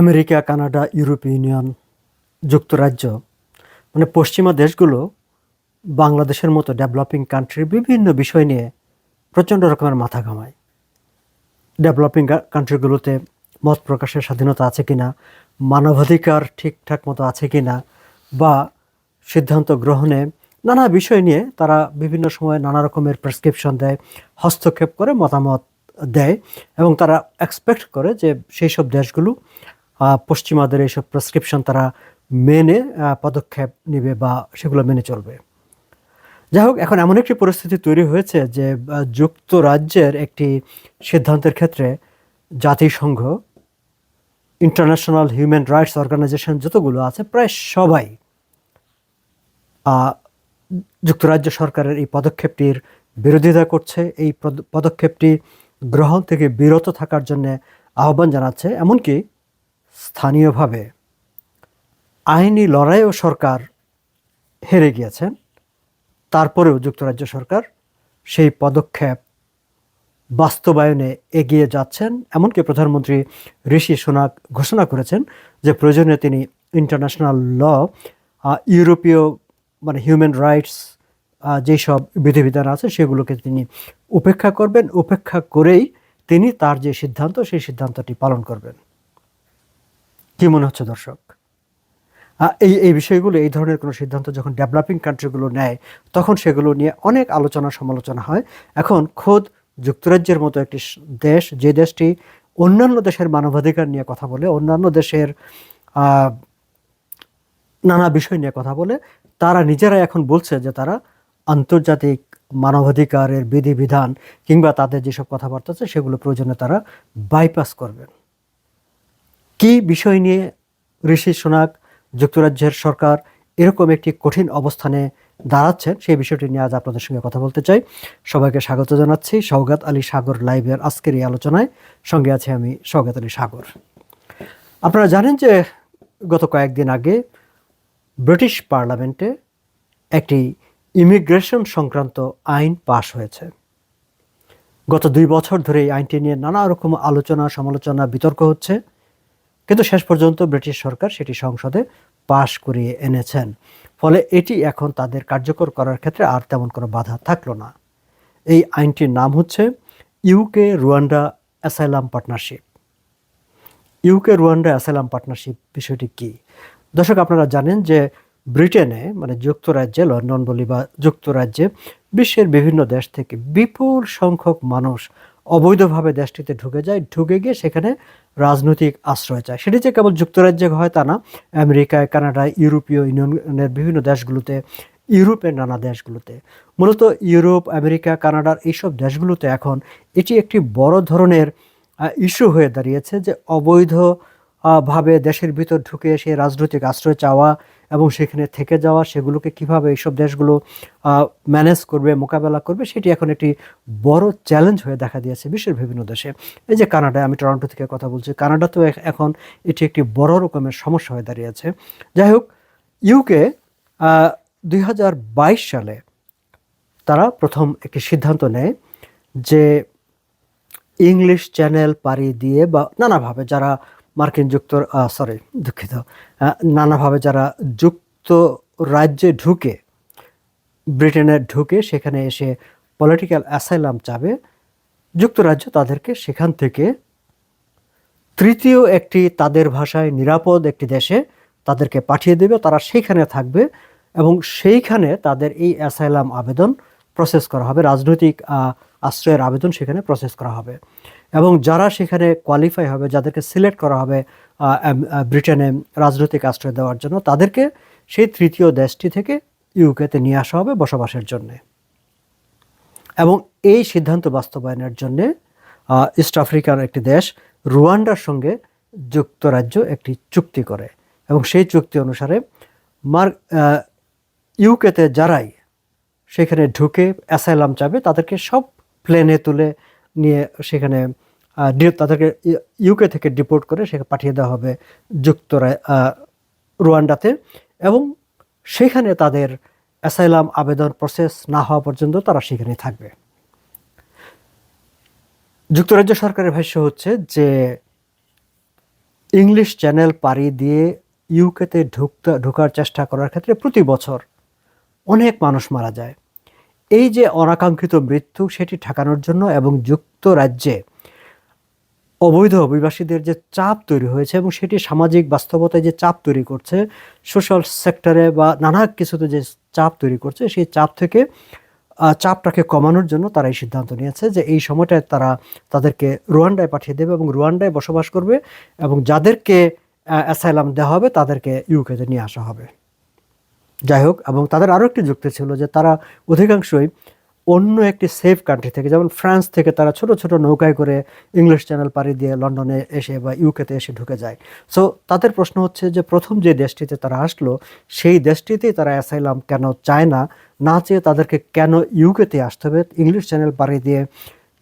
America, Canada ইউরোপীয় union, যুক্তরাজ্য মানে পশ্চিমা দেশগুলো বাংলাদেশের মতো ডেভেলপিং কান্ট্রির বিভিন্ন বিষয় নিয়ে প্রচণ্ড রকমের মাথা ঘামায়। ডেভেলপিং কান্ট্রিগুলোতে মত প্রকাশের স্বাধীনতা আছে কিনা, মানবাধিকার ঠিকঠাক মতো আছে কিনা, বা সিদ্ধান্ত গ্রহণে নানা বিষয় নিয়ে তারা বিভিন্ন সময় নানা রকমের প্রেসক্রিপশন দেয়, হস্তক্ষেপ করে মতামত দেয় এবং তারা এক্সপেক্ট করে যে সেই সব দেশগুলো পশ্চিমাদের এইসব প্রেসক্রিপশন তারা মেনে পদক্ষেপ নেবে বা সেগুলো মেনে চলবে। যাই হোক, এখন এমন একটি পরিস্থিতি তৈরি হয়েছে যে যুক্তরাজ্যের একটি সিদ্ধান্তের ক্ষেত্রে জাতিসংঘ ইন্টারন্যাশনাল হিউম্যান রাইটস অর্গানাইজেশন যতগুলো আছে, প্রায় সবাই যুক্তরাজ্য সরকারের এই পদক্ষেপটির বিরোধিতা করছে। এই পদ- পদক্ষেপটি গ্রহণ থেকে বিরত থাকার জন্য আহ্বান জানাচ্ছে। এমনকি স্থানীয়ভাবে আইনি লড়াইও সরকার হেরে গিয়েছেন, তারপরেও যুক্তরাজ্য সরকার সেই পদক্ষেপ বাস্তবায়নে এগিয়ে যাচ্ছেন। এমনকি প্রধানমন্ত্রী ঋষি সোনাক ঘোষণা করেছেন যে প্রয়োজনে তিনি ইন্টারন্যাশনাল ল ইউরোপীয় মানে হিউম্যান রাইটস যেসব বিধিবিধান আছে সেগুলোকে তিনি উপেক্ষা করবেন। উপেক্ষা করেই তিনি তার যে সিদ্ধান্ত, সেই সিদ্ধান্তটি পালন করবেন। কি মনে হচ্ছে দর্শক? এই এই বিষয়গুলো, এই ধরনের কোনো সিদ্ধান্ত যখন ডেভেলপিং কান্ট্রিগুলো নেয়, তখন সেগুলো নিয়ে অনেক আলোচনা সমালোচনা হয়। এখন খোদ যুক্তরাজ্যের মতো একটি দেশ, যে দেশটি অন্যান্য দেশের মানবাধিকার নিয়ে কথা বলে, অন্যান্য দেশের নানা বিষয় নিয়ে কথা বলে, তারা নিজেরাই এখন বলছে যে তারা আন্তর্জাতিক মানবাধিকারের বিধিবিধান কিংবা তাদের যেসব কথাবার্তা আছে, সেগুলো প্রয়োজনে তারা বাইপাস করবেন। কি বিষয় নিয়ে ঋষি সোনাক যুক্তরাজ্যের সরকার এরকম একটি কঠিন অবস্থানে দাঁড়াচ্ছেন, সেই বিষয়টি নিয়ে আজ আপনাদের সঙ্গে কথা বলতে চাই। সবাইকে স্বাগত জানাচ্ছি সৌগাত আলী সাগর লাইভের আজকের এই আলোচনায়। সঙ্গে আছে আমি সৌগাত আলী সাগর। আপনারা জানেন যে গত কয়েকদিন আগে ব্রিটিশ পার্লামেন্টে একটি ইমিগ্রেশন সংক্রান্ত আইন পাশ হয়েছে। গত দুই বছর ধরে এই আইনটি নিয়ে নানা রকম আলোচনা, সমালোচনা, বিতর্ক হচ্ছে। কিন্তু শেষ পর্যন্ত ব্রিটিশ সরকার সেটি সংসদে পাশ করিয়ে এনেছেন। ফলে এটি এখন তাদের কার্যকর করার ক্ষেত্রে আর তেমন কোনো বাধা থাকল না। এই আইনটির নাম হচ্ছে UK Rwanda asylum partnership. UK Rwanda asylum partnership বিষয়টি কি? দর্শক, আপনারা জানেন যে ব্রিটেনে মানে যুক্তরাজ্যে, লন্ডন বলি বা যুক্তরাজ্যে বিশ্বের বিভিন্ন দেশ থেকে বিপুল সংখ্যক মানুষ অবৈধভাবে দেশটিতে ঢুকে যায়, ঢুকে গিয়ে সেখানে রাজনৈতিক আশ্রয় চায়। সেটি যে কেবল যুক্তরাজ্যে হয় তা না, আমেরিকায়, কানাডায়, ইউরোপীয় ইউনিয়নের বিভিন্ন দেশগুলোতে, ইউরোপের নানা দেশগুলোতে। মূলত ইউরোপ, আমেরিকা কানাডার এইসব দেশগুলোতে এখন এটি একটি বড় ধরনের ইস্যু হয়ে দাঁড়িয়েছে যে অবৈধ ভাবে দেশের ভিতর ঢুকে এসে রাজনৈতিক আশ্রয় চাওয়া এবং সেখানে থেকে যাওয়া, সেগুলোকে কীভাবে এইসব দেশগুলো ম্যানেজ করবে, মোকাবেলা করবে, সেটি এখন একটি বড় চ্যালেঞ্জ হয়ে দেখা দিয়েছে বিশ্বের বিভিন্ন দেশে। এই যে কানাডায় আমি টরন্টো থেকে কথা বলছি, কানাডাতেও এখ- এখন এটি একটি বড় রকমের সমস্যা হয়ে দাঁড়িয়েছে। যাই হোক ইউকে দুই হাজার বাইশ সালে তারা প্রথম একটি সিদ্ধান্ত নেয় যে ইংলিশ চ্যানেল পাড়ি দিয়ে বা নানাভাবে যারা মার্কিন যুক্ত সরি দুঃখিত। নানাভাবে যারা যুক্ত রাজ্যে ঢুকে, ব্রিটেনে ঢুকে সেখানে এসে পলিটিক্যাল অ্যাসাইলাম চাবে, যুক্তরাজ্য তাদেরকে সেখান থেকে তৃতীয় একটি তাদের ভাষায় নিরাপদ একটি দেশে তাদেরকে পাঠিয়ে দেবে, তারা সেইখানে থাকবে এবং সেইখানে তাদের এই অ্যাসাইলাম আবেদন প্রসেস করা হবে। রাজনৈতিক আশ্রয়ের আবেদন সেখানে প্রসেস করা হবে। এবং যারা সেখানে কোয়ালিফাই হবে, যাদেরকে সিলেক্ট করা হবে ব্রিটেনে রাজনৈতিক আশ্রয় দেওয়ার জন্য, তাদেরকে সেই তৃতীয় দেশটি থেকে ইউকেতে নিয়ে আসা হবে বসবাসের জন্যে। এবং এই সিদ্ধান্ত বাস্তবায়নের জন্য ইস্ট আফ্রিকার একটি দেশ রুয়ান্ডার সঙ্গে যুক্তরাজ্য একটি চুক্তি করে। এবং সেই চুক্তি অনুসারে মার ইউকেতে যারাই সেখানে ঢুকে অ্যাসাইলাম চাবে, তাদেরকে সব প্লেনে তুলে নিয়ে সেখানে তাদেরকে ইউকে থেকে ডিপোর্ট করে সেখানে পাঠিয়ে দেওয়া হবে যুক্তরা রুয়ান্ডাতে। এবং সেখানে তাদের অ্যাসাইলাম আবেদন প্রসেস না হওয়া পর্যন্ত তারা সেখানে থাকবে। যুক্তরাজ্য সরকারের ভাষ্য হচ্ছে যে ইংলিশ চ্যানেল পাড়ি দিয়ে ইউকেতে ঢুকতে ঢোকার চেষ্টা করার ক্ষেত্রে প্রতি বছর অনেক মানুষ মারা যায়। এই যে অনাকাঙ্ক্ষিত মৃত্যু সেটি ঠেকানোর জন্য এবং যুক্তরাজ্যে অবৈধ অভিবাসীদের যে চাপ তৈরি হয়েছে এবং সেটি সামাজিক বাস্তবতায় যে চাপ তৈরি করছে সোশ্যাল সেক্টরে বা নানা কিছুতে যে চাপ তৈরি করছে, সেই চাপ থেকে চাপটাকে কমানোর জন্য তারা এই সিদ্ধান্ত নিয়েছে যে এই সময়টায় তারা তাদেরকে রুয়ান্ডায় পাঠিয়ে দেবে এবং রুয়ান্ডায় বসবাস করবে এবং যাদেরকে অ্যাসাইলাম দেওয়া হবে তাদেরকে ইউকেতে নিয়ে আসা হবে। যাই হোক, এবং তাদের আরও একটি যুক্তি ছিল যে তারা অধিকাংশই অন্য একটি সেফ কান্ট্রি থেকে, যেমন ফ্রান্স থেকে তারা ছোট ছোট নৌকায় করে ইংলিশ চ্যানেল পাড়ি দিয়ে লন্ডনে এসে বা ইউকেতে এসে ঢুকে যায়। সো তাদের প্রশ্ন হচ্ছে যে প্রথম যে দেশটিতে তারা আসলো, সেই দেশটিতেই তারা অ্যাসাইলাম কেন চায় না? না চেয়ে তাদেরকে কেন ইউকেতে আসতে হবে? ইংলিশ চ্যানেল পাড়ি দিয়ে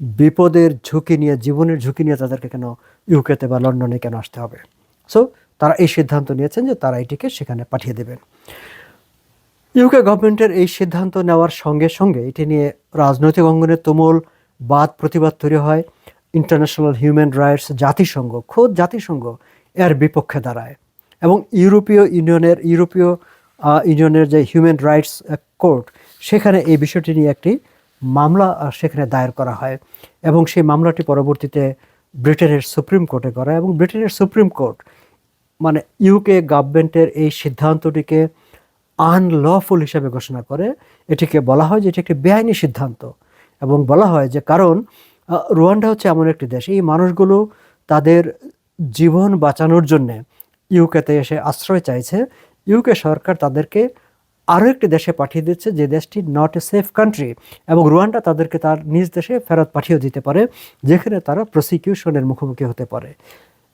বিপদের ঝুঁকি নিয়ে, জীবনের ঝুঁকি নিয়ে তাদেরকে কেন ইউকেতে বা লন্ডনে কেন আসতে হবে? সো তারা এই সিদ্ধান্ত নিয়েছেন যে তারা এটিকে সেখানে পাঠিয়ে দেবেন। ইউকে গভর্নমেন্টের এই সিদ্ধান্ত নেওয়ার সঙ্গে সঙ্গে এটি নিয়ে রাজনৈতিক অঙ্গনে তুমুল বাদ প্রতিবাদ তৈরি হয়। ইন্টারন্যাশনাল হিউম্যান রাইটস জাতিসংঘ, খোদ জাতিসংঘ, এর বিপক্ষে দাঁড়ায়। এবং ইউরোপীয় ইউনিয়নের ইউরোপীয় ইউনিয়নের যে হিউম্যান রাইটস কোর্ট সেখানে এই বিষয়টি নিয়ে একটি মামলা সেখানে দায়ের করা হয়। এবং সেই মামলাটি পরবর্তীতে ব্রিটেনের সুপ্রিম কোর্টে করা এবং ব্রিটেনের সুপ্রিম কোর্ট মানে ইউকে গভর্নমেন্টের এই সিদ্ধান্তটিকে আনলফুল হিসাবে ঘোষণা করে, এটিকে বলা হয় যে এটি একটি বেআইনি সিদ্ধান্ত এবং বলা হয় যে কারণ রুয়ান্ডা হচ্ছে এমন একটি দেশ। এই মানুষগুলো তাদের জীবন বাঁচানোর জন্যে ইউকেতে এসে আশ্রয় চাইছে। ইউকে সরকার তাদেরকে আরও একটি দেশে পাঠিয়ে দিচ্ছে, যে দেশটি নট এ সেফ কান্ট্রি এবং রুয়ান্ডা তাদেরকে তার নিজ দেশে ফেরত পাঠিয়ে দিতে পারে, যেখানে তারা প্রসিকিউশনের মুখোমুখি হতে পারে।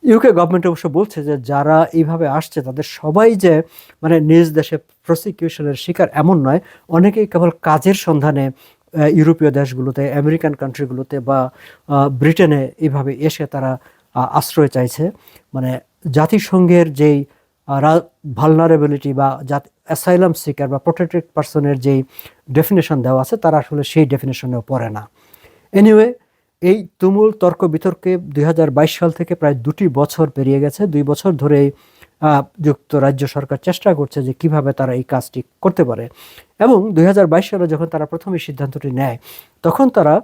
ইউকে গভর্নমেন্ট অবশ্য বলছে যে যারা এইভাবে আসছে, তাদের সবাই যে মানে নিজ দেশে প্রসিকিউশনের শিকার এমন নয় অনেকেই কেবল কাজের সন্ধানে ইউরোপীয় দেশগুলোতে আমেরিকান কান্ট্রিগুলোতে বা ব্রিটেনে এভাবে এসে তারা আশ্রয় চাইছে। মানে জাতিসংঘের যেই ভালনারেবিলিটি বা জাত অ্যাসাইলাম সিকার বা প্রোটেক্টেড পার্সনের যেই ডেফিনেশন দেওয়া আছে তারা আসলে সেই ডেফিনেশনেও পড়ে না। এনিওয়ে এই তুমুল তর্ক বিতর্কে দুই হাজার বাইশ সাল থেকে প্রায় দুটি বছর পেরিয়ে গেছে। দুই বছর আহ, যুক্তরাজ্য সরকার চেষ্টা করছে যে কীভাবে তারা এই কাজটি করতে পারে। এবং দুই হাজার বাইশ সালে যখন তারা প্রথম সিদ্ধান্তটি নেয়, তখন তারা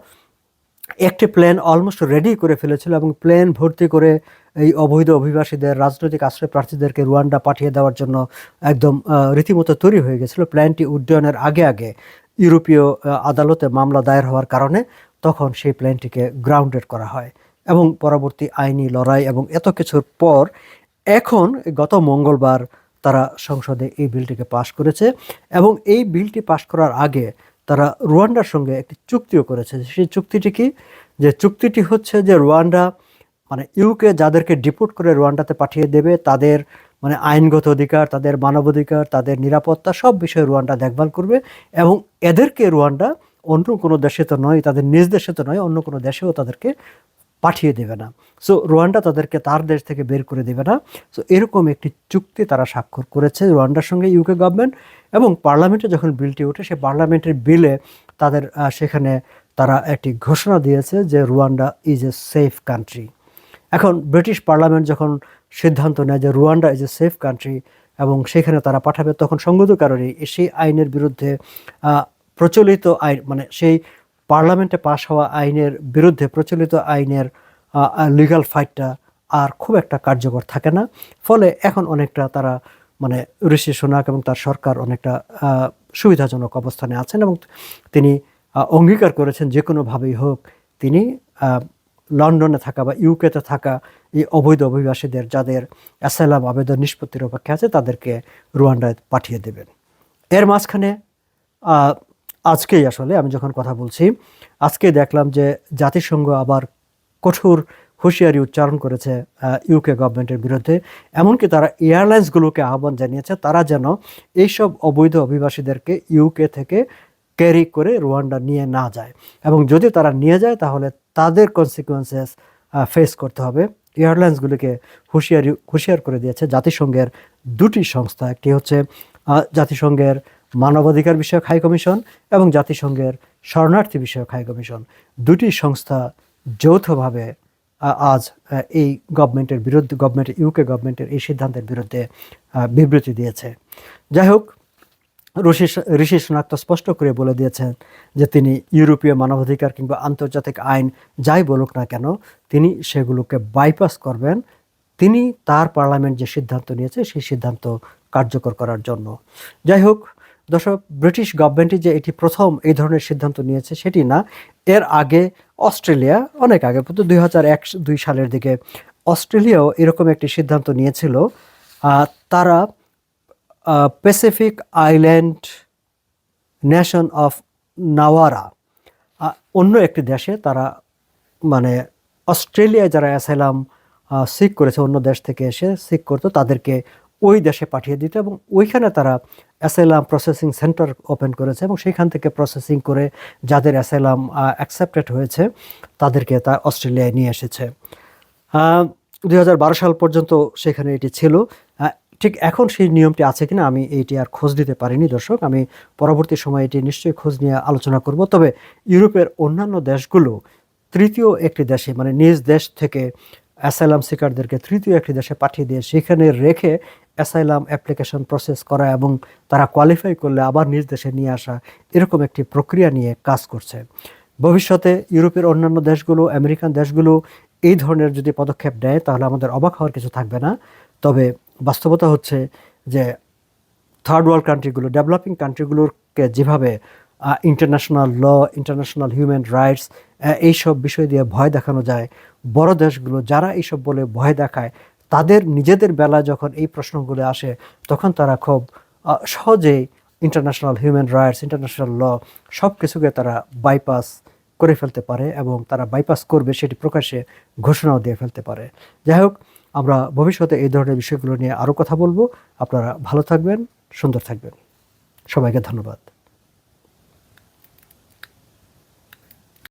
একটি প্ল্যান অলমোস্ট রেডি করে ফেলেছিল এবং প্ল্যান ভর্তি করে এই অবৈধ অভিবাসীদের, রাজনৈতিক আশ্রয় প্রার্থীদেরকে রুয়ান্ডা পাঠিয়ে দেওয়ার জন্য একদম রীতিমতো তৈরি হয়ে গেছিল। প্ল্যানটি উড্ডয়নের আগে আগে ইউরোপীয় আদালতে মামলা দায়ের হওয়ার কারণে তখন সেই প্ল্যানটিকে গ্রাউন্ডেড করা হয়। এবং পরবর্তী আইনি লড়াই এবং এত কিছুর পর এখন গত মঙ্গলবার তারা সংসদে এই বিলটিকে পাশ করেছে এবং এই বিলটি পাশ করার আগে তারা রুয়ান্ডার সঙ্গে একটি চুক্তিও করেছে। সেই চুক্তিটি কি? যে চুক্তিটি হচ্ছে যে রুয়ান্ডা মানে ইউকে যাদেরকে ডিপোর্ট করে রুয়ান্ডাতে পাঠিয়ে দেবে, তাদের মানে আইনগত অধিকার, তাদের মানবাধিকার, তাদের নিরাপত্তা সব বিষয়ে রুয়ান্ডা দেখভাল করবে এবং এদেরকে রুয়ান্ডা অন্য কোনো দেশে তো নয়, তাদের নিজ দেশে তো নয়, অন্য কোনো দেশেও তাদেরকে পাঠিয়ে দেবে না। সো রুয়ান্ডা তাদেরকে তার দেশ থেকে বের করে দেবে না। সো এরকম একটি চুক্তি তারা স্বাক্ষর করেছে রুয়ান্ডার সঙ্গে ইউকে গভর্নমেন্ট এবং পার্লামেন্টে যখন বিলটি ওঠে, সেই পার্লামেন্টের বিলে তাদের সেখানে তারা একটি ঘোষণা দিয়েছে যে Rwanda is a safe country এখন ব্রিটিশ পার্লামেন্ট যখন সিদ্ধান্ত নেয় যে Rwanda is a safe country এবং সেখানে তারা পাঠাবে, তখন সঙ্গত কারণে সেই আইনের বিরুদ্ধে প্রচলিত আইন মানে সেই পার্লামেন্টে পাশ হওয়া আইনের বিরুদ্ধে প্রচলিত আইনের লিগ্যাল ফাইটটা আর খুব একটা কার্যকর থাকে না। ফলে এখন অনেকটা তারা মানে ঋষি সোনাক এবং তার সরকার অনেকটা সুবিধাজনক অবস্থানে আছেন এবং তিনি অঙ্গীকার করেছেন যে কোনোভাবেই হোক তিনি লন্ডনে থাকা বা ইউকেতে থাকা এই অবৈধ অভিবাসীদের যাদের অ্যাসাইলাম আবেদন নিষ্পত্তির অপেক্ষা আছে তাদেরকে রুয়ান্ডায় পাঠিয়ে দেবেন। এর মাঝখানে আজকেই আসলে আমি যখন কথা বলছি, আজকে দেখলাম যে জাতিসংঘ আবার কঠোর হুঁশিয়ারি উচ্চারণ করেছে ইউকে গভর্নমেন্টের বিরুদ্ধে। এমনকি তারা এয়ারলাইন্সগুলোকে আহ্বান জানিয়েছে, তারা যেন এইসব অবৈধ অভিবাসীদেরকে ইউকে থেকে ক্যারি করে রুয়ান্ডা নিয়ে না যায়। এবং যদি তারা নিয়ে যায়, তাহলে তাদের কনসিকুয়েন্সেস ফেস করতে হবে। এয়ারলাইন্সগুলিকে হুঁশিয়ারি, হুঁশিয়ার করে দিয়েছে জাতিসংঘের দুটি সংস্থা। একটি হচ্ছে জাতিসংঘের মানবাধিকার বিষয়ক হাই কমিশন এবং জাতিসংঘের শরণার্থী বিষয়ক হাই কমিশন। দুটি সংস্থা যৌথভাবে আজ এই গভর্নমেন্টের বিরুদ্ধে গভর্নমেন্টের ইউকে গভর্নমেন্টের এই সিদ্ধান্তের বিরুদ্ধে বিবৃতি দিয়েছে। যাই হোক, ঋষি ঋষি সুনাক তো স্পষ্ট করে বলে দিয়েছেন যে তিনি ইউরোপীয় মানবাধিকার কিংবা আন্তর্জাতিক আইন যাই বলুক না কেন, তিনি সেগুলোকে বাইপাস করবেন। তিনি তার পার্লামেন্ট যে সিদ্ধান্ত নিয়েছে, সেই সিদ্ধান্ত কার্যকর করার জন্য। যাই হোক দর্শক, ব্রিটিশ গভর্নমেন্টই যে এটি প্রথম এই ধরনের সিদ্ধান্ত নিয়েছে সেটি না। এর আগে অস্ট্রেলিয়া, অনেক আগে দুই হাজার এক, দুই সালের দিকে অস্ট্রেলিয়াও এরকম একটি সিদ্ধান্ত নিয়েছিল। তারা Pacific island nation of Nauru অন্য একটি দেশে তারা মানে অস্ট্রেলিয়ায় যারা অ্যাসাইলাম সিক করেছে, অন্য দেশ থেকে এসে সিক করতো, তাদেরকে ওই দেশে পাঠিয়ে দিত এবং ওইখানে তারা অ্যাসাইলাম প্রসেসিং সেন্টার ওপেন করেছে এবং সেখান থেকে প্রসেসিং করে যাদের অ্যাসাইলাম অ্যাকসেপ্টেড হয়েছে, তাদেরকে তা অস্ট্রেলিয়ায় নিয়ে এসেছে। দু হাজার বারো সাল পর্যন্ত সেখানে এটি ছিল। ঠিক এখন সেই নিয়মটি আছে কিনা আমি এইটি আর খোঁজ দিতে পারিনি, দর্শক। আমি পরবর্তী সময়ে এটি নিশ্চয়ই খোঁজ নিয়ে আলোচনা করব। তবে ইউরোপের অন্যান্য দেশগুলো তৃতীয় একটি দেশে মানে নিজ দেশ থেকে অ্যাসাইলাম সিকারদেরকে তৃতীয় একটি দেশে পাঠিয়ে দিয়ে সেখানে রেখে অ্যাসাইলাম অ্যাপ্লিকেশন প্রসেস করা এবং তারা কোয়ালিফাই করলে আবার নিজ দেশে নিয়ে আসা এরকম একটি প্রক্রিয়া নিয়ে কাজ করছে। ভবিষ্যতে ইউরোপের অন্যান্য দেশগুলো, আমেরিকান দেশগুলো এই ধরনের যদি পদক্ষেপ নেয়, তাহলে আমাদের অবাক হওয়ার কিছু থাকবে না। তবে বাস্তবতা হচ্ছে যে থার্ড ওয়ার্ল্ড কান্ট্রিগুলো ডেভেলপিং কান্ট্রিগুলোকে যেভাবে international law international human rights এইসব বিষয় দিয়ে ভয় দেখানো যায়, বড় দেশগুলো যারা এইসব বলে ভয় দেখায় তাদের নিজেদের বেলায় যখন এই প্রশ্নগুলো আসে, তখন তারা খুব সহজেই international human rights international law সব কিছুকে তারা বাইপাস করে ফেলতে পারে এবং তারা বাইপাস করবে সেটি প্রকাশ্যে ঘোষণাও দিয়ে ফেলতে পারে। যাই হোক, আমরা ভবিষ্যতে এই ধরনের বিষয়গুলো নিয়ে আরও কথা বলব। আপনারা ভালো থাকবেন, সুন্দর থাকবেন। সবাইকে ধন্যবাদ।